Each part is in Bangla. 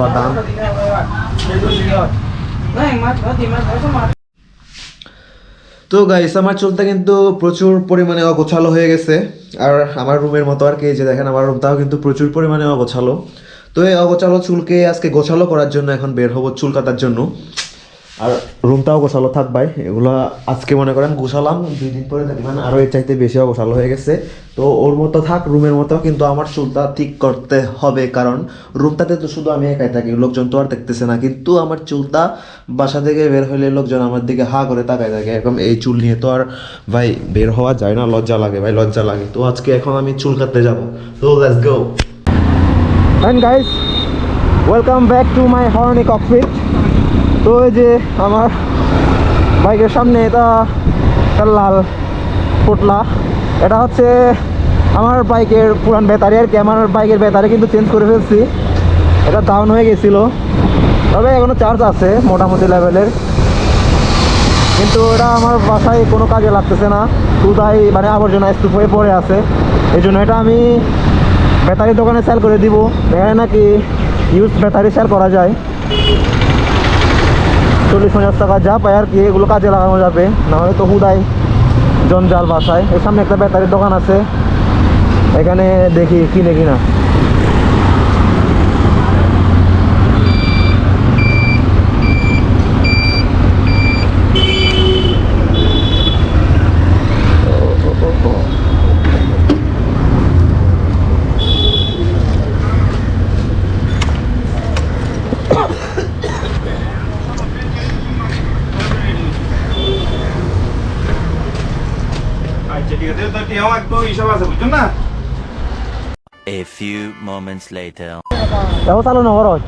বাদাম তো গাইস আমার চুলটা কিন্তু প্রচুর পরিমাণে অগোছালো হয়ে গেছে। আর আমার রুমের মতো আর কি যে দেখেন আমার রুমটাও কিন্তু প্রচুর পরিমাণে অগোছালো। তো এই অগোছালো চুলকে আজকে গোছালো করার জন্য এখন বের হব চুল কাটার জন্য। আর রুমটাও গোছালো থাক ভাই, এগুলো আজকে মনে করেন গোছালাম, দুই দিন পরে দেখবেন আরও এর চাইতে বেশি অগোছালো হয়ে গেছে। তো ওর মতো থাক, রুমের মতো, কিন্তু আমার চুলটা ঠিক করতে হবে, কারণ রুমটাতে তো শুধু আমি একাই থাকি, লোকজন তো আর দেখতেছে না। কিন্তু আমার চুলটা বাসা থেকে বের হলে লোকজন আমার দিকে হা করে তাকায় থাকে, এরকম এই চুল নিয়ে তো আর ভাই বের হওয়া যায় না, লজ্জা লাগে ভাই, লজ্জা লাগে। তো আজকে এখন আমি চুল কাটতে যাব। তো let's go guys welcome back to my horny cockpit তো এই যে আমার বাইকের সামনে এটা একটা লাল পোটলা। এটা হচ্ছে আমার বাইকের পুরান ব্যাটারি আর কি, আমার বাইকের ব্যাটারি কিন্তু চেঞ্জ করে ফেলছি। এটা ডাউন হয়ে গেছিল। তবে এখনও চার্জ আছে মোটামুটি লেভেলের কিন্তু এটা আমার বাসায় কোনো কাজে লাগতেছে না। শুধাই মানে আবর্জনা স্তূপ হয়ে পড়ে আছে। এই জন্য এটা আমি ব্যাটারি দোকানে সেল করে দিব। এখানে নাকি ইউজ ব্যাটারি সেল করা যায়। চল্লিশ পঞ্চাশ টাকা যা পায় আর কি, এগুলো কাজে লাগানো যাবে। নাহলে তো হুদাই, জঞ্জাল বাসায়। এর সামনে একটা ব্যাটারির দোকান আছে। এখানে দেখি কিনে কিনা। আচ্ছা ঠিক আছে তো টিয়াও একটু হিসাব আছে বুঝছেন না? A few moments later. দেখো চালু না খরচ।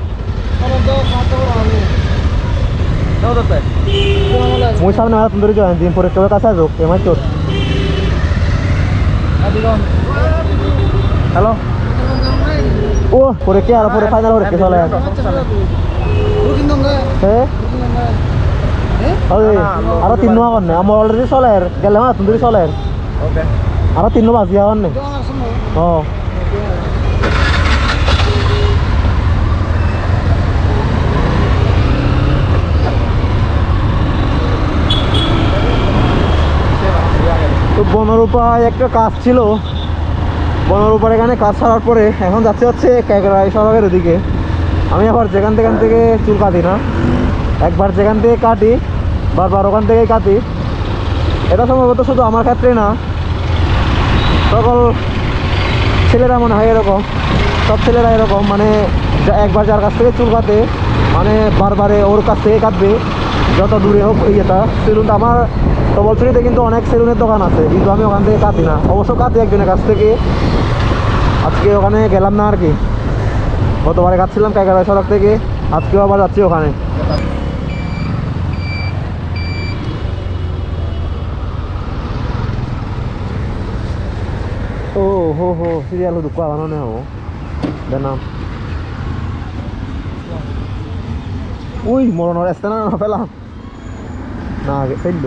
মুই সামনে হাত ধরে যাই দিন পরে কেউ কাছে আসো এমাই তোর হ্যালো? ও পরে কে আর পরে ফাইনাল হরে কে চলে? হ্যাঁ? ওই আরও তিন নোয়া করনে আমার অলরেডি চলে গেলে মা তুমি চলে। আরও তিন নোয়া বাজিয়া করনে ও তো বনরূপায় একটা কাজ ছিল। বনরূপার এখানে কাজ ছাড়ার পরে এখন যাচ্ছে হচ্ছে ক্যাকরাই সড়কের ওদিকে আমি আবার যেখান থেকে থেকে চুল কাটি না। একবার যেখান থেকে কাটি বারবার ওখান থেকেই কাটি। এটা সম্ভবত শুধু আমার ক্ষেত্রে না। সকল ছেলেরা মনে হয় এরকম। সব ছেলেরা এরকম মানে একবার যার কাছ থেকে চুল কাটে মানে বারবারে ওর কাছ থেকে কাটবে, যত দূরে হোক ইয়েটা সেলুনটা আমার তবলচুরিতে কিন্তু অনেক সেলুনের দোকান আছে, কিন্তু আমি ওখান থেকে কাটি না। অবশ্য কাটি একজনের কাছ থেকে। আজকে ওখানে গেলাম না আর কি। গতবারে কাটছিলাম কাইকারা সড়ক থেকে, আজকেও আবার যাচ্ছি ওখানে। ও হো হো সিরিয়াল দুঃখ আলানো নেই হব নাম উই মরণের আসতে না না পেলাম না আগে ফেলল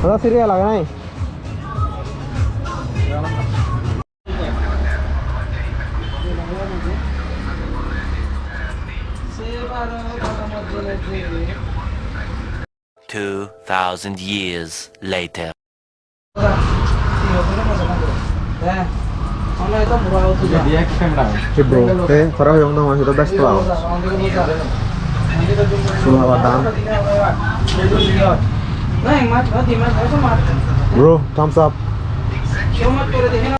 দাদা সিরিয়াল লাগে নাই Two thousand years later. Si bro, eh, parang yung naman ito best flow. Suha Batang. Bro, thumbs up.